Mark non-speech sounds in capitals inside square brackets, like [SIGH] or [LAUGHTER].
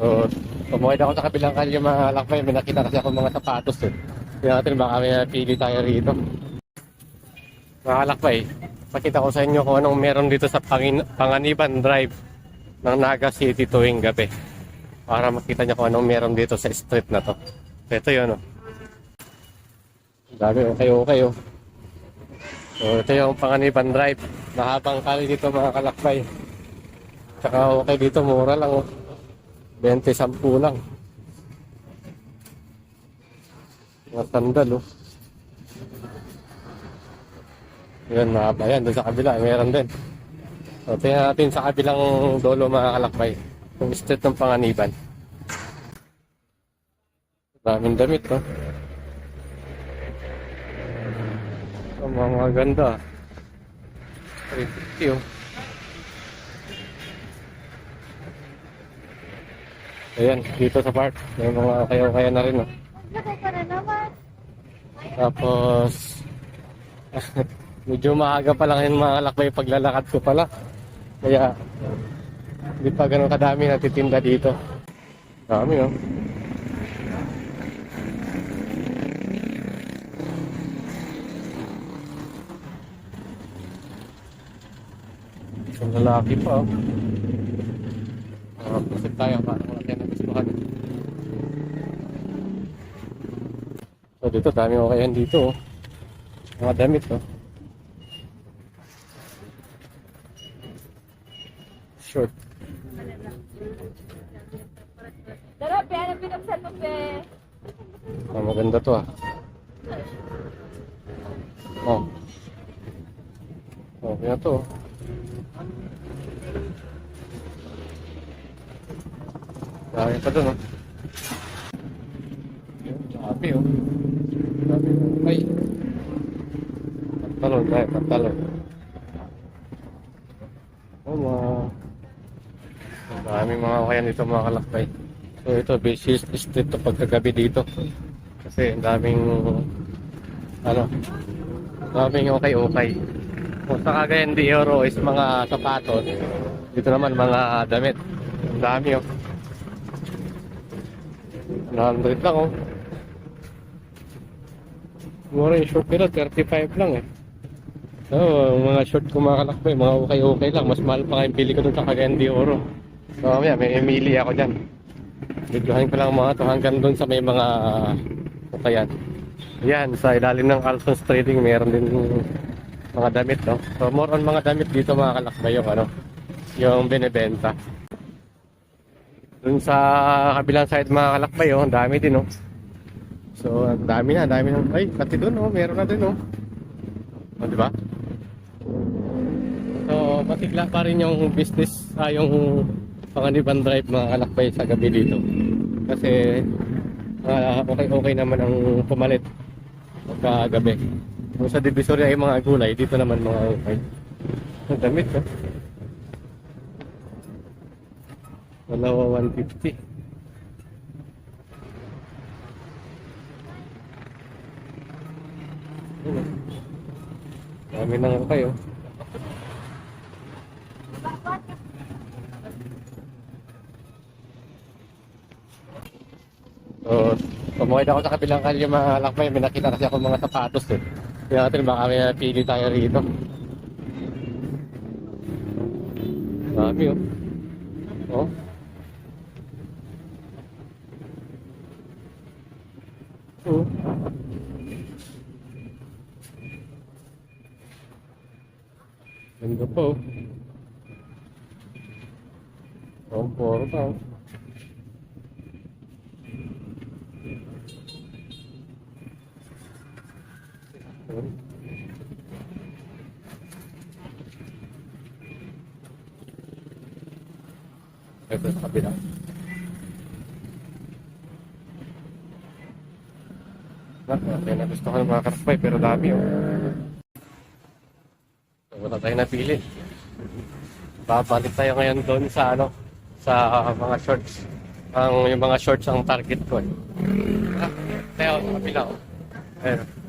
So, tumuwid ako sa kabilang kalye mga lakbay. May nakita kasi ako mga sapatos eh. Tingnan natin baka may napili tayo rito. Mga lakbay, pakita ko sa inyo kung anong meron dito sa Pangin Panganiban Drive ng Naga City tuwing gabi. Para makita niyo kung anong meron dito sa street na to. Ito yun oh. Dami okay okay oh. So ito yung Panganiban Drive. Mahabang kali dito mga kalakbay. Tsaka okay dito, mura lang oh. 20 sampu lang. Mga sandal oh. Yan, mahaba yan. Doon sa kabila, meron din. So, tingnan natin sa kabilang dolo mga kalakbay. Yung street ng panganiban. Daming damit, no? Ang mga ganda. 350, oh. Ayan, dito sa park. May mga kaya-kaya na rin, naman. Tapos, [LAUGHS] medyo maaga pa lang yung mga lakbay paglalakad ko pala. Kaya, hindi pa ganun kadami natitinda dito. Dami, oh. Isang lalaki pa, oh. Pasig tayo, para wala tayo nagustuhan. So dito, dami ko kayan dito. Oh. Mga damit, oh. Short. Dara, pe, ano pinagsan mo, pe? Ah, maganda to, ah. Oh. Oh, kaya to, oh. Dami pa dun, oh. Dami, oh. Dami, oh. Ay. Pantalon, ay, pantalon. Oh, mga... Ang daming mga kayan dito, mga kalakbay. So, ito, busy street to pagkagabi dito. Kasi ang daming... Ano? Daming okay-okay. Kung sa Cagayan de Oro is mga sapatos, dito naman mga damit. Ang dami, oh. 100 lang, oh. Mura yung short nila, 35 lang, eh. Oo, mga short ko mga mga okay-okay lang. Mas mahal pa kayong pili ko dun sa Cagayan Oro. So, mamaya, may emili ako dyan. Videohan ko lang mga to hanggang dun sa may mga ukayan. Yan, sa ilalim ng Carlson's Trading, meron din mga damit, no? So, more on mga damit dito mga kalakbay yung ano, yung binibenta. Dun sa kabilang side mga kalakbay, oh, dami din, oh. So, ang dami na, dami na. Ay, pati dun, oh, meron na din, oh. Oh, di ba? So, matigla pa rin yung business, ah, yung panganiban drive mga kalakbay sa gabi dito. Kasi, ah, okay-okay naman ang pumalit pagka gabi. Kung sa Divisoria ay mga gulay, dito naman mga okay. Ang damit ko. Dalawa 150. Yun, oh. Dami nang kayo. So, tumuwid ako sa kabilang kalye mga lakbay. May nakita kasi ako mga sapatos eh. Tingnan natin baka may napili tayo rito. Dami. Oh. Oh. Ganda po. Oh, puro pa oh. Ito sa kabila. Kaya na gusto ko ng mga karpay pero dami oh. Wala tayo napili. Babalik tayo ngayon doon sa ano sa mga shorts. Ang yung mga shorts ang target ko. Eh. Ah, tayo sa kabila oh. Ayun.